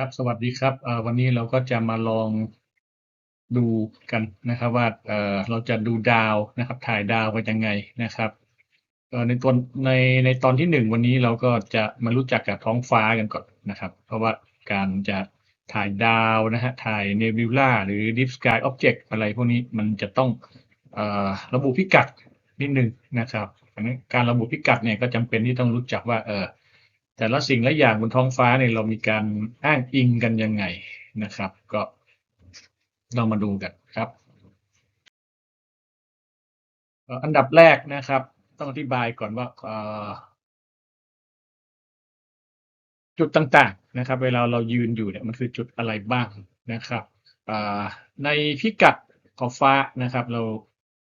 ครับ สวัสดีครับวันนี้เราก็จะมาลองดูกันนะครับ ว่าเราจะดูดาวนะครับ ถ่ายดาวกันยังไงนะครับในตอนในในตอนที่หนึ่งวันนี้เราก็จะมารู้จักกับท้องฟ้ากันก่อนนะครับ เพราะว่าการจะถ่ายดาวนะฮะถ่ายเนบิวลาหรือ Deep Sky Object อะไรพวกนี้มันจะต้องอระบุพิกัดนิดนึงนะครับการระบุพิกัดเนี่ยก็จำเป็นที่ต้องรู้จักว่าเออ แต่ละสิ่งและอย่างบนท้องฟ้าเนี่ยเรามีการอ้างอิงกันยังไงนะครับ ก็เรามาดูกันครับ อันดับแรกนะครับ ต้องอธิบายก่อนว่าจุดต่างๆนะครับ เวลาเรายืนอยู่เนี่ยมันคือจุดอะไรบ้างนะครับในพิกัดขอบฟ้านะครับ เรา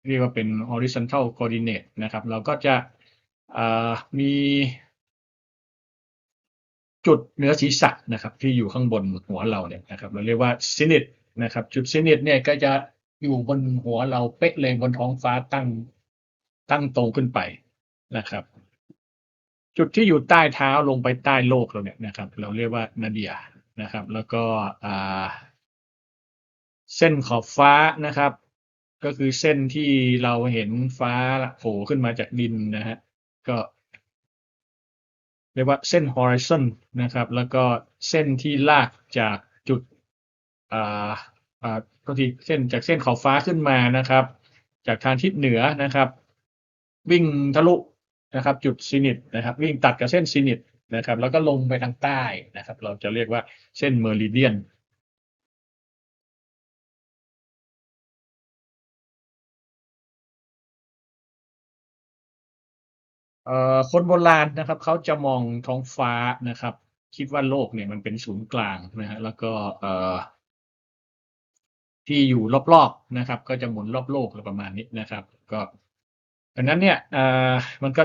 เรียกว่าเป็น horizontal coordinate นะครับ เราก็จะมี จุดเหนือศีรษะนะครับ ที่อยู่ข้างบนหัวเราเนี่ยนะครับ เราเรียกว่าซินิตนะครับ จุดซินิตเนี่ยก็จะอยู่บนหัวเราเป๊ะเลยบนท้องฟ้าตั้งตั้งตรงขึ้นไปนะครับ จุดที่อยู่ใต้เท้าลงไปใต้โลกเราเนี่ยนะครับ เราเรียกว่านาเดียนะครับ แล้วก็อ่าเส้นขอบฟ้านะครับ ก็คือเส้นที่เราเห็นฟ้าโผล่ขึ้นมาจากดินนะฮะก็ เรียกว่าเส้น horizon นะครับ แล้วก็เส้นที่ลากจากจุดอ่าอ่าก็ทีเส้นจากเส้นขอบฟ้าขึ้นมานะครับ จากทางทิศเหนือนะครับ วิ่งทะลุนะครับ จุดซีนิตนะครับ วิ่งตัดกับเส้นซีนิตนะครับ แล้วก็ลงไปทางใต้นะครับ เราจะเรียกว่าเส้นเมอริเดียน เอ่อคนโบราณนะครับเขาจะมองท้องฟ้านะครับ คิดว่าโลกเนี่ยมันเป็นศูนย์กลางนะฮะแล้วก็เอ่อที่อยู่รอบๆนะครับ ก็จะหมุนรอบโลกอะไรประมาณนี้นะครับ ก็ดังนั้นเนี่ยเอ่อมันก็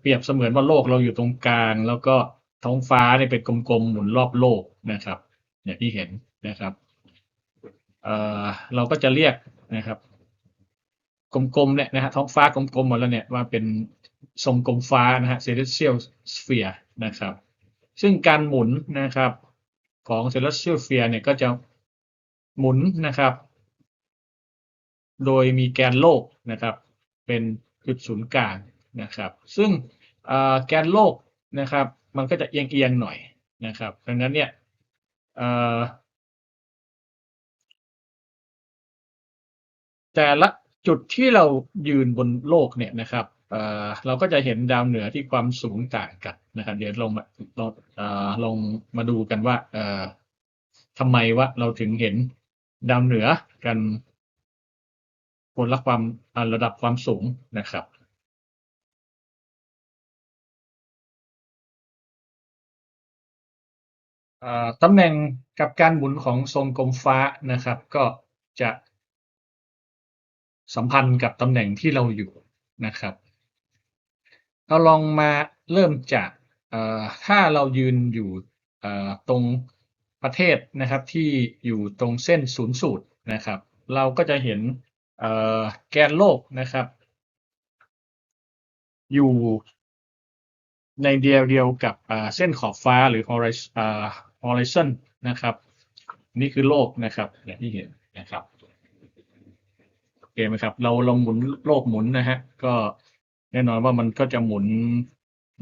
เปรียบเสมือนว่าโลกเราอยู่ตรงกลาง แล้วก็ท้องฟ้าเนี่ยเป็นกลมๆหมุนรอบโลกนะครับอย่างที่เห็นนะครับเอ่อเราก็จะเรียกนะครับ กลมๆเนี่ยนะฮะท้องฟ้ากลมๆหมดแล้วเนี่ยว่าเป็น ทรงกลมฟ้านะฮะ celestial sphere นะครับ ซึ่งการหมุนนะครับของ celestial sphere เนี่ยก็จะหมุนนะครับ โดยมีแกนโลกนะครับ เป็นจุดศูนย์กลางนะครับ ซึ่งแกนโลกนะครับ มันก็จะเอียงๆหน่อยนะครับ ดังนั้นเนี่ยแต่ละจุดที่เรายืนบนโลกเนี่ยนะครับ เราก็จะเห็นดาวเหนือที่ความสูงต่างกันนะครับ เดี๋ยวลงมาลองลงมาดูกันว่าทำไมว่าเราถึงเห็นดาวเหนือกันคนละความระดับความสูงนะครับตำแหน่งกับการหมุนของทรงกลมฟ้านะครับ ก็จะสัมพันธ์กับตำแหน่งที่เราอยู่นะครับ เราลองมาเริ่มจากถ้าเรายืนอยู่ตรงประเทศนะครับที่อยู่ตรงเส้นศูนย์สูตรนะครับ เราก็จะเห็นแกนโลกนะครับ อยู่ในเดียวเดียวกับเส้นขอบฟ้าหรือ horizon อ่า horizon นะครับ นี่คือโลกนะครับอย่างที่เห็นนะครับโอเคไหมครับ เราลองหมุนโลกหมุนนะฮะก็ แน่นอนว่ามันก็จะหมุน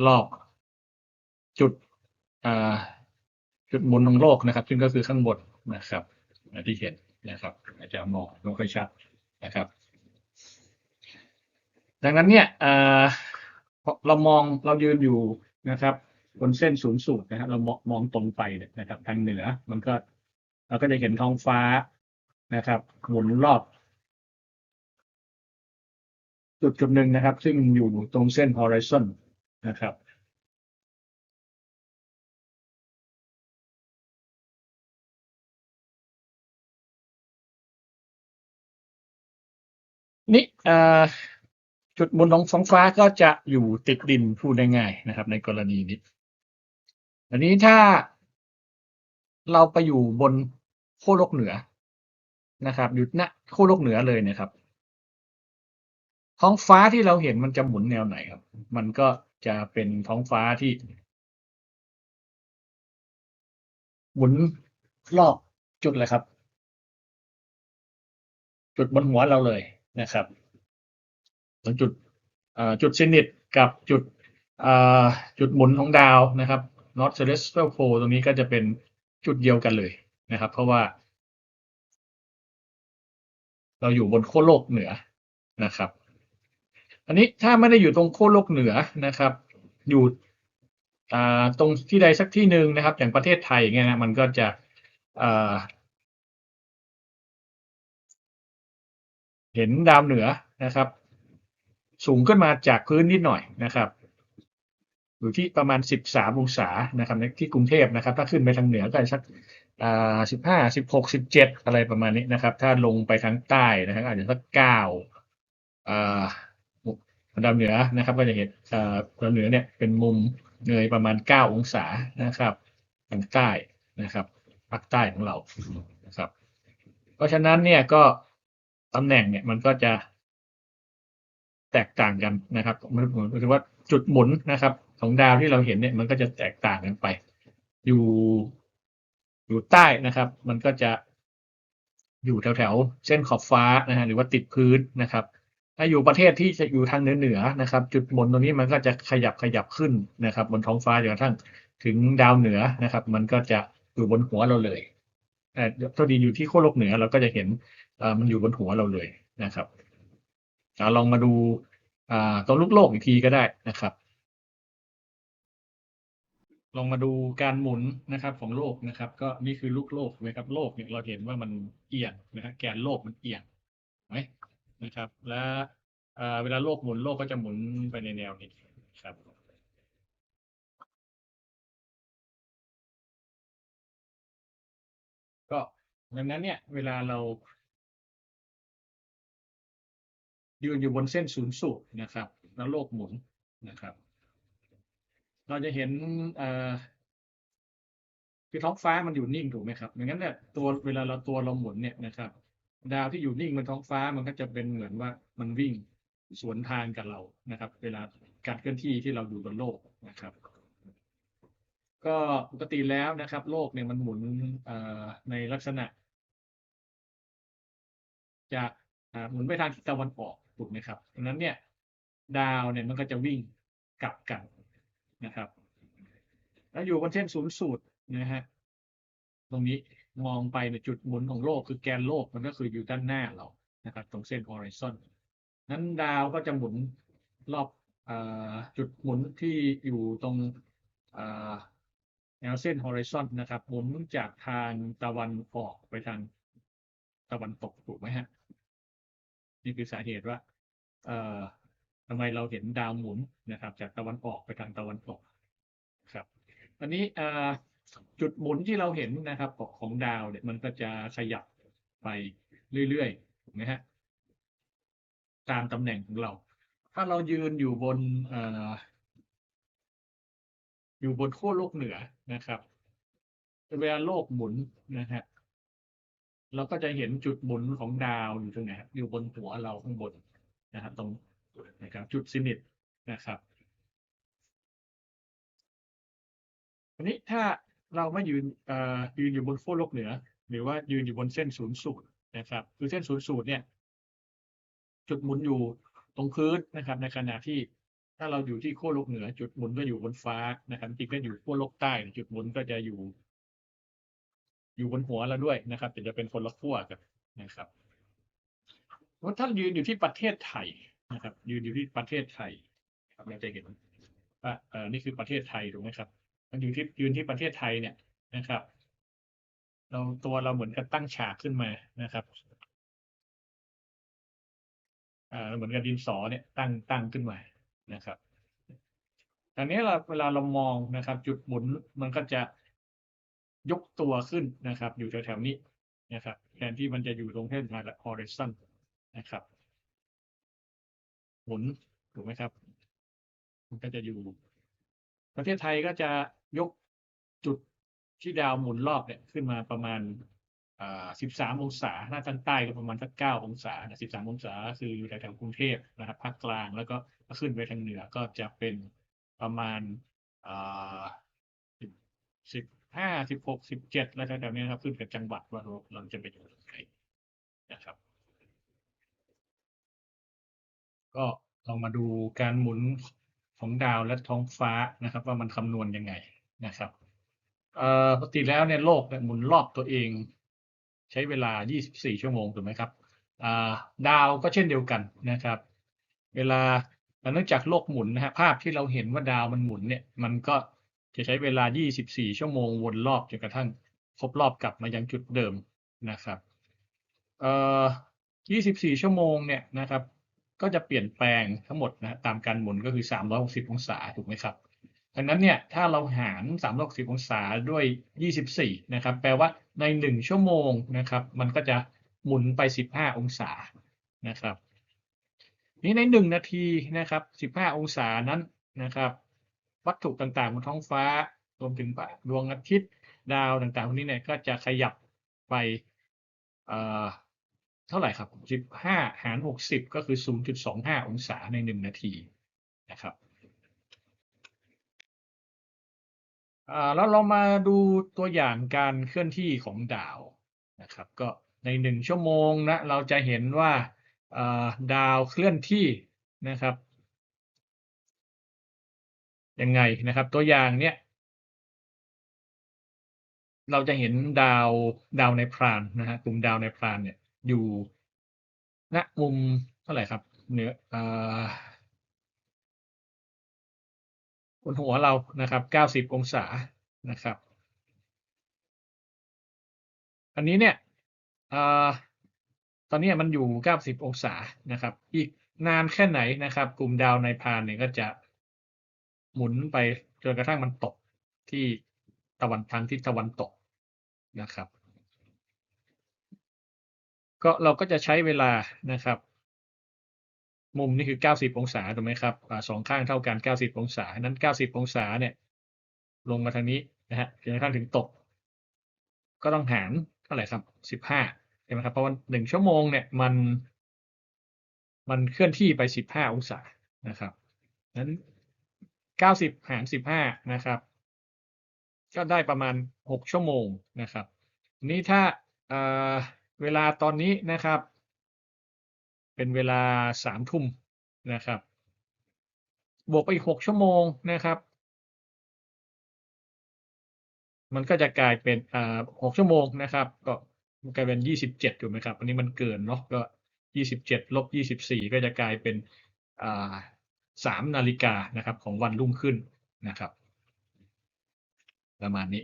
รอบจุดจุดหมุนของโลกนะครับ ซึ่งก็คือข้างบนนะครับที่เห็นนะครับ อาจจะมองไม่ค่อยชัดนะครับ ดังนั้นเนี่ยเออเรามองเรายืนอยู่นะครับบนเส้นศูนย์สูตรนะครับเรามองมองตรงไปนะครับ ทางเหนือ มันก็ เราก็จะเห็นท้องฟ้านะครับ หมุนรอบ จุดจุดหนึ่งนะครับ ซึ่งอยู่ตรงเส้น horizon นะครับนี่จุดหมุนของท้องฟ้าก็จะอยู่ติดดินพูดได้ง่ายนะครับ ในกรณีนี้ อันนี้ถ้าเราไปอยู่บนโค้โลกเหนือนะครับอยู่ณโค้โลกเหนือเลยนะครับ ท้องฟ้าที่เราเห็นมันจะหมุนแนวไหนครับ มันก็จะเป็นท้องฟ้าที่ หมุนรอบจุดเลยครับ จุดบนหัวเราเลยนะครับจุดจุดเซนิตกับจุดจุดหมุนของดาวนะครับ North Celestial Pole ตรงนี้ก็จะเป็นจุดเดียวกันเลยนะครับ เพราะว่า เราอยู่บนขั้วโลกเหนือนะครับ อันนี้ถ้าไม่ได้อยู่ตรงขั้วโลกเหนือนะครับ อยู่ตรงที่ใดสักที่หนึ่งนะครับ อย่างประเทศไทยอย่างเงี้ยนะมันก็จะเห็นดาวเหนือนะครับ สูงขึ้นมาจากพื้นนิดหน่อยนะครับอยู่ที่ประมาณสิบสามองศานะครับในที่กรุงเทพนะครับ ถ้าขึ้นไปทางเหนือก็สักอ่าสิบห้าสิบหกสิบเจ็ดอะไรประมาณนี้นะครับ ถ้าลงไปทางใต้นะครับอาจจะสักเก้า อ่าดาเหนือนะครับ ก็จะเห็นอ่าดาเหนือเนี่ยเป็นมุมเงยประมาณเก้าองศานะครับทางใต้นะครับภาคใต้ของเรานะครับ เพราะฉะนั้นเนี่ยก็ตำแหน่งเนี่ยมันก็จะแตกต่างกันนะครับหมายถึงว่าจุดหมุนนะครับ ของดาวที่เราเห็นเนี่ยมันก็จะแตกต่างกันไป อยู่อยู่ใต้นะครับ มันก็จะอยู่แถวแถวๆเส้นขอบฟ้านะฮะหรือว่าติดพื้นนะครับ ถ้าอยู่ประเทศที่จะอยู่ทางเหนือเหนือๆนะครับ จุดหมุนตรงนี้มันก็จะขยับขยับขึ้นนะครับ บนท้องฟ้าจนกระทั่งถึงดาวเหนือนะครับ มันก็จะอยู่บนหัวเราเลยแต่ถ้าดีอยู่ที่ขั้วโลกเหนือเราก็จะเห็นอ่อมันอยู่บนหัวเราเลยนะครับอ่าลองมาดูอ่าตัวลูกโลกอีกทีก็ได้นะครับ ลองมาดูการหมุนนะครับ ของโลกนะครับ ก็นี่คือลูกโลกนะครับ โลกเนี่ยเราเห็นว่ามันเอียงนะฮะแกนโลกมันเอียงไหม นะครับ และเวลาโลกหมุนโลกก็จะหมุนไปในแนวนี้ครับก็ดังนั้นเนี่ย เวลาเรายืนอยู่บนเส้นศูนย์สูตรนะครับ แล้วโลกหมุนนะครับ เราจะเห็นอ่อคือท้องฟ้ามันอยู่นิ่งถูกไหมครับดังนั้นเนี่ยตัวเวลาเราตัวเราหมุนเนี่ยนะครับ ดาวที่อยู่นิ่งบนท้องฟ้ามันก็จะเป็นเหมือนว่ามันวิ่งสวนทางกับเรานะครับ เวลาการเคลื่อนที่ที่เราอยู่บนโลกนะครับ ก็ปกติแล้วนะครับ โลกเนี่ยมันหมุนในลักษณะ จากหมุนไปทางทิศตะวันออกถูกไหมครับดังนั้นเนี่ย ดาวเนี่ยมันก็จะวิ่งกลับกันนะครับ แล้วอยู่บนเส้นศูนย์สูตรนะฮะตรงนี้ มองไปในจุดหมุนของโลกคือแกนโลกมันก็คืออยู่ด้านหน้าเรานะครับตรงเส้น horizon นั้นดาวก็จะหมุนรอบอจุดหมุนที่อยู่ตรงแนวเส้น horizon นะครับหมุนจากทางตะวันออกไปทางตะวันตกถูกไหมฮะนี่คือสาเหตุว่าทำไมเราเห็นดาวหมุนนะครับ จากตะวันออกไปทางตะวันตกครับอันนี้ จุดหมุนที่เราเห็นนะครับของดาวเนี่ยมันก็จะขยับไปเรื่อยๆถูกไหมฮะตามตำแหน่งของเรา ถ้าเรายืนอยู่บนออยู่บนขั้วโลกเหนือนะครับเวลาโลกหมุนนะฮะเราก็จะเห็นจุดหมุนของดาวอยู่ตรงไหนอยู่บนหัวเราข้างบนนะครับตรงนะครับจุดซินิตนะครับอันนี้ถ้า เราไม่ยืนอยืนอยู่บนขั้วโลกเหนือ หรือว่ายืนอยู่บนเส้นศูนย์สูตรนะครับ คือเส้นศูนย์สูตรเนี่ย จุดหมุนอยู่ตรงพื้นนะครับ ในขณะที่ถ้าเราอยู่ที่ขั้วโลกเหนือ จุดหมุนก็อยู่บนฟ้านะครับจริงๆก็อยู่ขั้วโลกใต้ จุดหมุนก็จะอยู่ อยู่บนหัวเราด้วยนะครับ แต่จะเป็นคนละขั้วกันนะครับว่าถ้ายืนอยู่ที่ประเทศไทยนะครับ ยืนอยู่ที่ประเทศไทยครับเราจะเห็นว่าเออนี่คือประเทศไทยถูกไหมครับ มันอยู่ที่ยืนที่ประเทศไทยเนี่ยนะครับ เราตัวเราเหมือนกับตั้งฉากขึ้นมานะครับอ่าเหมือนกับดินสอเนี่ยตั้งตั้งขึ้นมานะครับตอนนี้เราเวลาเรามองนะครับ จุดหมุนมันก็จะยกตัวขึ้นนะครับ อยู่แถวๆนี้นะครับแทนที่มันจะอยู่ตรงเส้นทาง horizon นะครับ หมุนถูกไหมครับ มันก็จะอยู่ ประเทศไทยก็จะ ยกจุดที่ดาวหมุนรอบเนี่ยขึ้นมาประมาณอ่า13องศาหน้าทางใต้ก็ประมาณสัก9องศานะ13องศาคืออยู่แถวๆกรุงเทพนะครับภาคกลางแล้วก็ขึ้นไปทางเหนือก็จะเป็นประมาณอ่า10ห้าสิบหกสิบเจ็ดแล้วแถวๆนี้ครับ ขึ้นกับจังหวัดว่าเราจะไปอยู่ตรงไหนนะครับ ก็ลองมาดูการหมุน ของดาวและท้องฟ้านะครับ ว่ามันคำนวณยังไงนะครับปกติแล้วเนี่ยโลกเนี่ยหมุนรอบตัวเอง ใช้เวลา 24 ชั่วโมงถูกไหมครับดาวก็เช่นเดียวกันนะครับ เวลาเนื่องจากโลกหมุนนะฮะภาพที่เราเห็นว่าดาวมันหมุนเนี่ยมันก็จะใช้เวลา 24 ชั่วโมงวนรอบจนกระทั่งครบรอบกลับมายังจุดเดิมนะครับเอ่อ24 ชั่วโมงเนี่ยนะครับ ก็จะเปลี่ยนแปลงทั้งหมดนะตามการหมุนก็คือ 360 องศาถูกไหมครับ ดังนั้นเนี่ยถ้าเราหาร 360 องศาด้วย 24 นะครับ แปลว่าใน 1 ชั่วโมงนะครับ มันก็จะหมุนไป 15 องศานะครับนี่ใน 1 นาทีนะครับ 15 องศานั้นนะครับ วัตถุต่างๆบนท้องฟ้ารวมถึงดวงอาทิตย์ดาวต่างๆพวกนี้เนี่ยก็จะขยับไป เท่าไหร่ครับ15หาร60ก็คือ0.25องศาใน1นาทีนะครับแล้วเรามาดูตัวอย่างการเคลื่อนที่ของดาวนะครับ ก็ในหนึ่งชั่วโมงนะเราจะเห็นว่าอ่าดาวเคลื่อนที่นะครับยังไงนะครับ ตัวอย่างเนี้ยเราจะเห็นดาวดาวในพรานนะฮะกลุ่มดาวในพรานเนี่ย อยู่ณมุมเท่าไหร่ครับ เหนืออบนหัวเรานะครับ90องศานะครับ อันนี้เนี่ยอตอนนี้มันอยู่90องศานะครับ อีกนานแค่ไหนนะครับ กลุ่มดาวในพรานเนี่ยก็จะหมุนไปจนกระทั่งมันตกที่ตะวันทางทิศตะวันตกนะครับ ก็เราก็จะใช้เวลานะครับ มุมนี่คือ 90 องศาถูกไหมครับอสองข้างเท่ากัน 90 องศานั้น 90 องศาเนี่ย ลงมาทางนี้นะฮะจนกระทั่งถึงตก ก็ต้องหารเท่าไหร่ครับ 15ใช่ไหมครับเพราะว่าหนึ่งชั่วโมงเนี่ยมัน มันเคลื่อนที่ไป 15 องศานะครับนั้น 90 หาร 15 นะครับก็ได้ประมาณ 6 ชั่วโมงนะครับ นี้ถ้าอ่อ เวลาตอนนี้นะครับ เป็นเวลาสามทุ่มนะครับ บวกไปอีกหกชั่วโมงนะครับ มันก็จะกลายเป็นอ่าหกชั่วโมงนะครับ ก็กลายเป็นยี่สิบเจ็ดถูกไหมครับอันนี้มันเกินเนาะก็ยี่สิบเจ็ดลบยี่สิบสี่ก็จะกลายเป็นอ่าสามนาฬิกานะครับของวันรุ่งขึ้นนะครับ ประมาณนี้